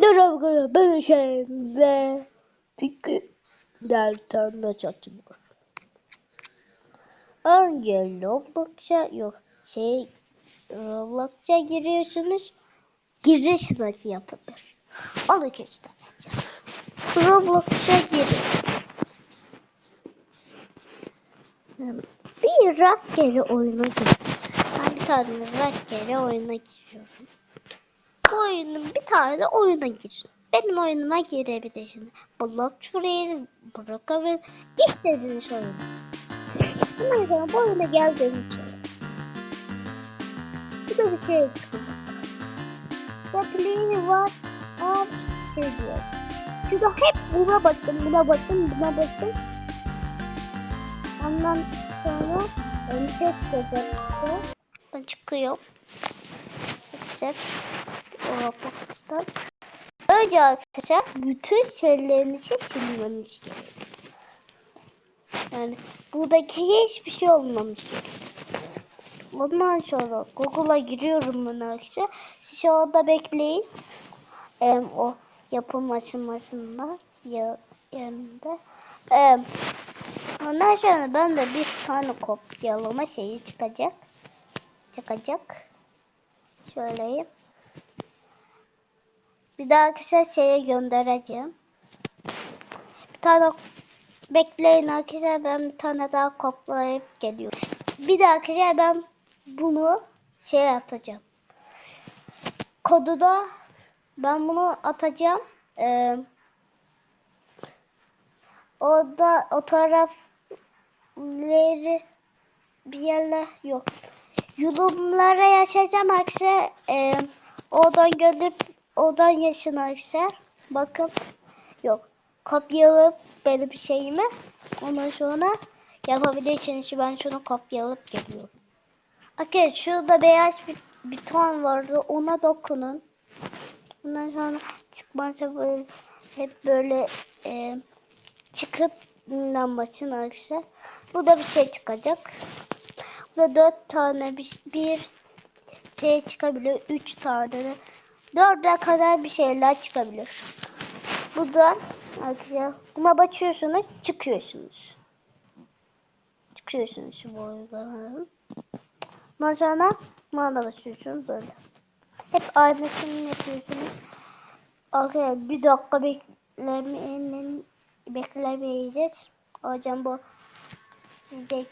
Merhaba ben Şen ve Fikri Delta'nda çatımlar. Önce Roblox'a yok şey Roblox'a giriyorsunuz. Giriş nasıl yapılır? Onu göstereceğim. Roblox'a girin. Bir Rockeri oyuna gir. Ben bir tane Rockeri oyuna giriyorum. Bu oyunun bir tane oyuna girin. Benim oyunuma girebilirsin. Block şuraya bırakabilir. İstediğiniz oyuna. Ondan sonra bu oyuna geldiğiniz için. Bu da bir şey çıkacak. Ve play var. Şey diyor. Çünkü hep buna bastım, buna bastım, buna bastım. Ondan sonra önce çıkacaktı. Ben çıkıyorum. Çıkacak. Roblox'tan. Önce arkadaşlar bütün şeylerinizi silmeniz gerekiyor. Yani buradaki hiçbir şey olmamış gerekiyor. Ondan sonra Google'a giriyorum ben arkadaşlar. Siz orada bekleyin. Em, o yapım aşamasında ya, yanında. Em, ondan sonra ben de bir tane kopyalama şeyi çıkacak. Çıkacak. Şöyle. Bir daha kısa şeye göndereceğim. Bir tane bekleyin arkadaşlar ben bir tane daha kopyalayıp geliyorum. Bir daha arkadaşlar ben bunu şey atacağım. Kodu da ben bunu atacağım. Ee, orada o tarafları bir yerler yok. Yorumlara yaşayacağım arkadaşlar. Ee, oradan gelip oradan yaşın arkadaşlar. Bakın. Yok. Kopyalayıp benim şeyimi. Ondan sonra yapabilirsiniz. Ben şunu kopyalayıp geliyorum. Arkadaşlar şurada beyaz bir, bir ton vardı. Ona dokunun. Ondan sonra çıkmazsa böyle hep böyle e, çıkıp lambasın arkadaşlar. Bu da bir şey çıkacak. Bu da dört tane bir, bir şey çıkabiliyor. Üç tane de. Dörde kadar bir şeyler çıkabilir. Buradan arkadaşlar buna basıyorsunuz çıkıyorsunuz. Çıkıyorsunuz bu uygulamanın. Ondan sonra buna basıyorsunuz böyle. Hep aynısını yapıyorsunuz. Arkadaşlar bir dakika beklemeyin beklemeyeceğiz. Hocam bu size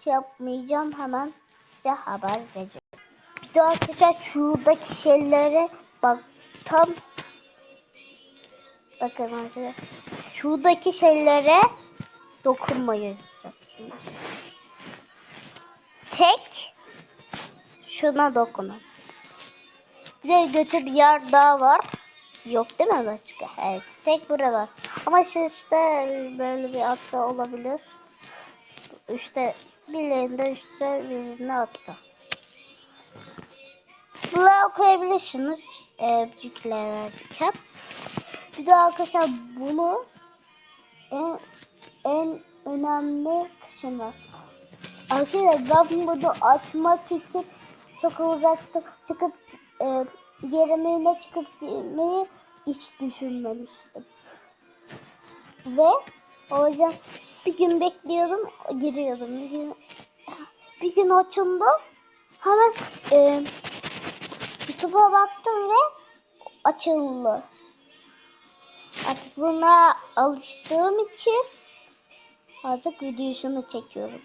şey yapmayacağım hemen size haber vereceğim. Bir arkadaşlar şuradaki şeylere bak tam bakın arkadaşlar şuradaki şeylere dokunmayın. Tek şuna dokunun. Bir de götü bir yer daha var. Yok değil mi başka? Evet. Tek burada var. Ama işte böyle bir atta olabilir. İşte birinde işte birinde atta. Bunları okuyabilirsiniz. E, büyükler verirken. Bir de arkadaşlar bunu en, en önemli kısmı. Arkadaşlar ben bunu açmak için çok uğraştım. Çıkıp e, gerimeyle çıkıp girmeyi hiç düşünmemiştim. Ve hocam bir gün bekliyordum, giriyordum. Bir gün, bir gün açıldı. Hemen e, YouTube'a baktım ve açıldı. Artık buna alıştığım için artık videosunu çekiyorum.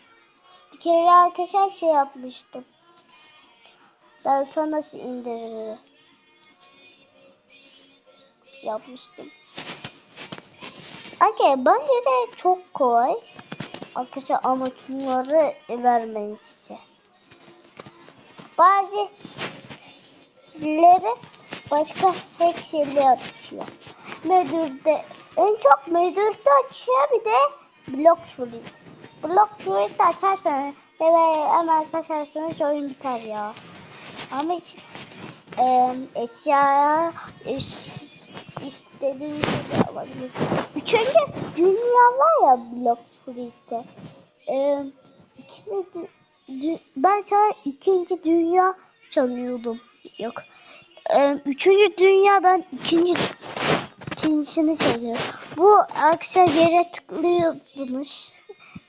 Bir kere arkadaşlar şey yapmıştım. Delta nasıl indirilir? Yapmıştım. Okay, bence de çok kolay. Arkadaşlar ama şunları vermeyin size. Bazı leri başka hepsiyle atıyor. Müdürde en çok müdürde açıyor bir de blok şurit. Blok şurit açarsanız ve hemen kaçarsanız oyun biter ya. Ama hiç e, eşyaya iş, istediğiniz gibi alabilirsiniz. Üçüncü dünya var ya blok şuritte. E, ben sana ikinci dünya sanıyordum. Yok. e, üçüncü dünyadan ikinci ikincisini çekiyor. Bu arkadaşlar yere tıklıyorsunuz.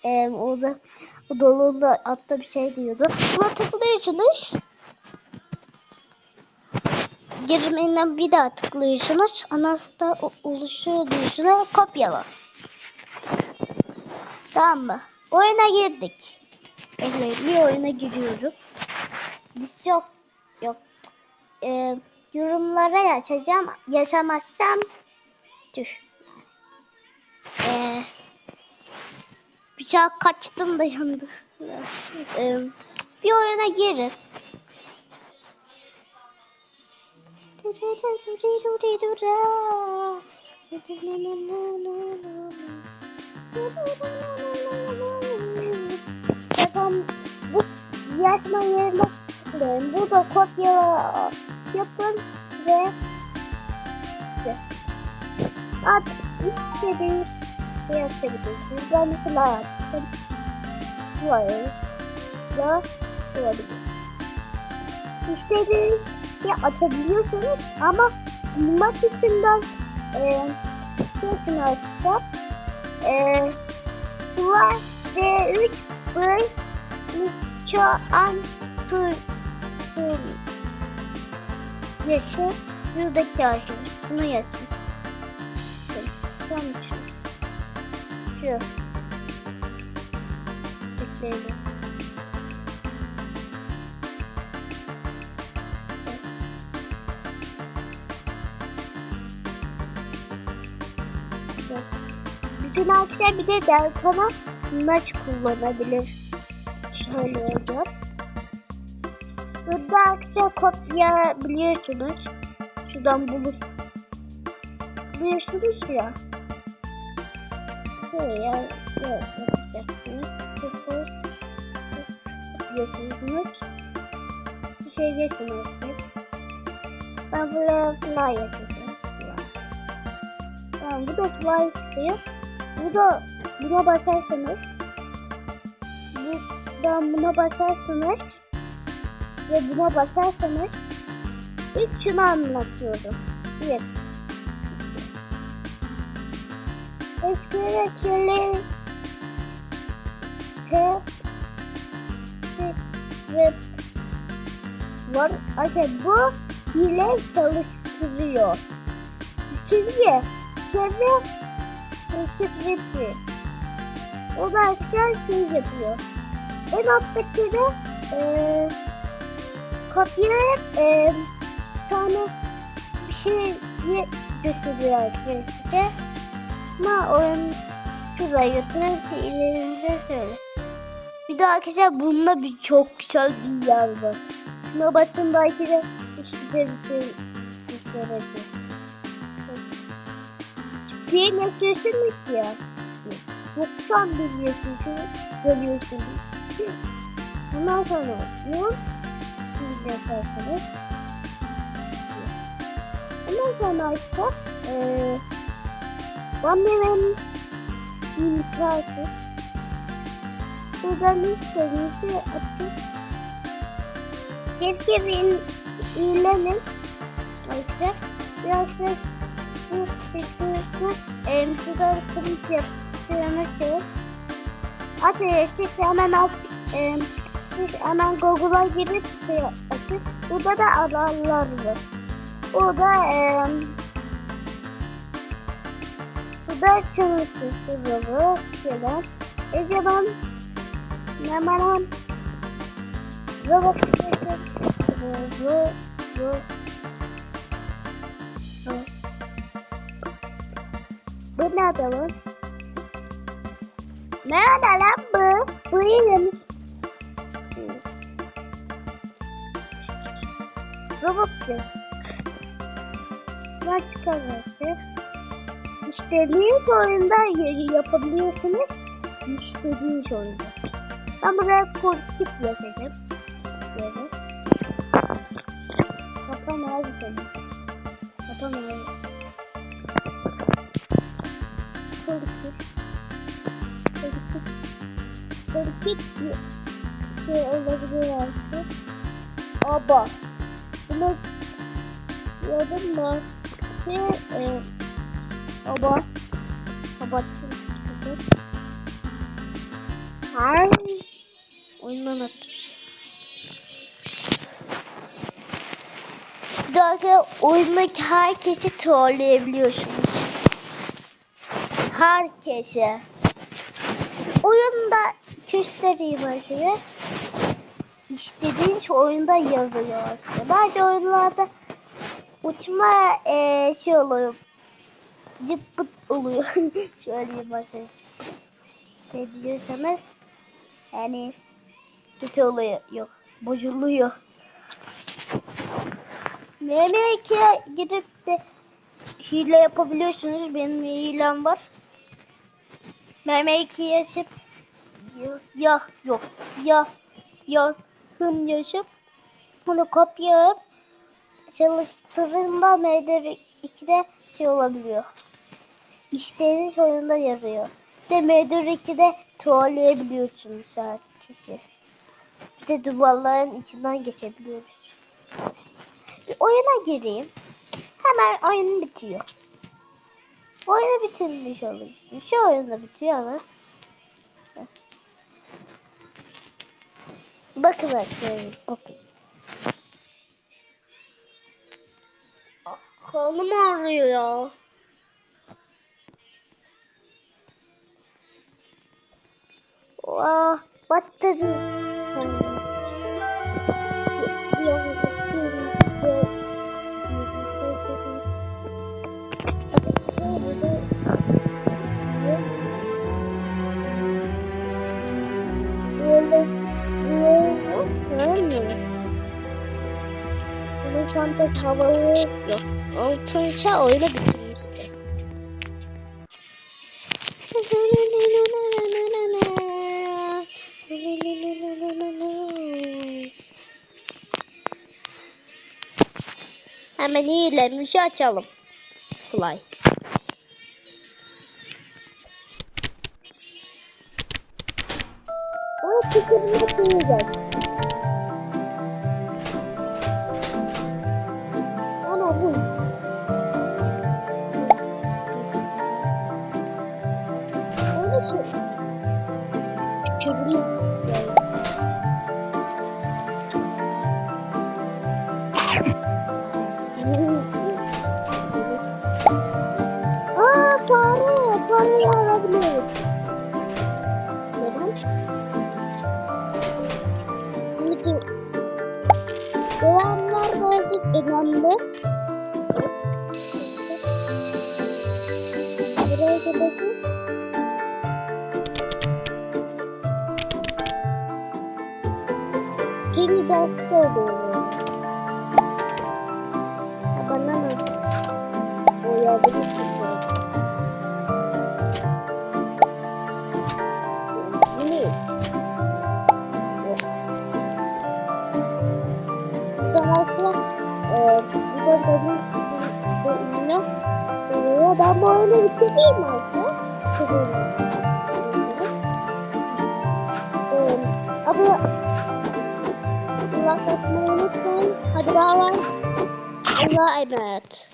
E, orada o dolunda altta bir şey diyordu. Buna tıklıyorsunuz. Girmeyinden bir daha tıklıyorsunuz. Anahtar oluşuyor diyorsunuz. Kopyala. Tamam mı? Oyuna girdik. Evet, bir oyuna giriyorum. Biz yok. Yok. Ee, yorumlara yaşayacağım. Yaşamazsam düş. Ee, bir şey kaçtım da yandı. Ee, bir oyuna girin. Efendim, bu yazma yerine tıklayın. Burada kopya yapın ve ve artık istediğiniz şey yapabilirsiniz. Ben mesela yaptım. Burayı da olabilir. İstediğiniz şey atabiliyorsunuz ama bulmak için ben e, şey açacağım. E, Duvar D3 Bıy Şu an tur tur Yaşa Buradaki ağacın Bunu yazın Tamam şu Şu Bekleyelim Bizim arkadaşlar bir de Deltona maç kullanabilir. Şöyle yazıyor. Burada arkadaşlar kopya biliyorsunuz. Şuradan bulup biliyorsunuz ya. Şuraya şöyle yapacaksınız. Sıfır yapıyorsunuz. Bir şey geçmiyorsunuz. Ben buraya fly yapacağım. Tamam bu da fly istiyor. Bu da buna basarsanız buradan buna basarsanız ve buna basarsanız ilk şunu anlatıyorum. Bir. Eskileri şöyle te te- ve var. Okay, bu hile çalıştırıyor. İkinci çevre şifresi. O da asker şey yapıyor. En alttaki de eee kopyalayıp eee sonra bir şey gösteriyor arkadaşlar. Ama oyun götürüyor ki ilerinde söyle. Bir de arkadaşlar bununla bir çok güzel bir var. Şuna bakın belki de işte bir şey gösterecek. Bir yaşıyorsunuz ya. 90 bir yaşıyorsunuz. Görüyorsunuz. Bundan sonra siz yaparsanız. Ondan sonra işte eee Bambi'nin imkanı. Buradan istediğinizi açın. Sevgi ilenin. İşte biraz da bu sıkıntı em şurada kırmızı yaptığını şey. Hadi siz hemen aç, siz hemen Google'a girip şey açın. Burada da alanlar var. Burada em, burada çalışıyor şeyler. Ece ben hemen robot bu bu Bu ne adamı? Nerede lan bu? Bu yerim. Robot ki. Ne çıkarması? İstediğiniz oyunda yapabiliyorsunuz. İstediğiniz oyunda. Ben buraya korkut yapacağım. Böyle. Kapama abi seni. Kapama abi. Korkut. Korkut. Korkut şey olabilir artık. Aba. Bunu Gördün mü? Şey, e, baba. Kapattım. Her oyundan attım. Zaten oyundaki herkesi trolleyebiliyorsunuz. Herkese. Oyunda göstereyim size. İstediğiniz oyunda yazıyor. Bazı oyunlarda uçma eee şey oluyor. Zıp pıt oluyor. Şöyle bakın. Şey diyorsanız yani kötü oluyor. Yok. Bozuluyor. MM2'ye gidip de hile yapabiliyorsunuz. Benim hilem var. MM2'ye açıp ya, yok ya ya hım yaşıp bunu kopyalayıp çalıştırınca MDR 2'de şey olabiliyor. İstediğiniz oyunda yazıyor. Bir de MDR 2'de trolleyebiliyorsunuz herkesi. Bir de duvarların içinden geçebiliyoruz. Bir oyuna gireyim. Hemen oyun bitiyor. Oyunu bitirmiş oluyorsun. Şu oyunda bitiyor ama. Bakın arkadaşlar. Bakın. Kolum ağrıyor ya. Vah, bastırdım. Havalı yok. Altınca oyunu bitirmişti. Hemen iyilemişi açalım. Fly. Ama tıkırını koyacağız. Ki tüküreyim. Aa fare, fareyi alabiliyoruz. Neden? Şimdi Duvarlar birazcık önemli. Evet. Arkadaşlar eee bu da benim ünlü oluyor. Ben bu oyunu bitireyim artık. Bitireyim. Eee abla Allah katmayı unutmayın. Hadi bay bay. Allah'a emanet.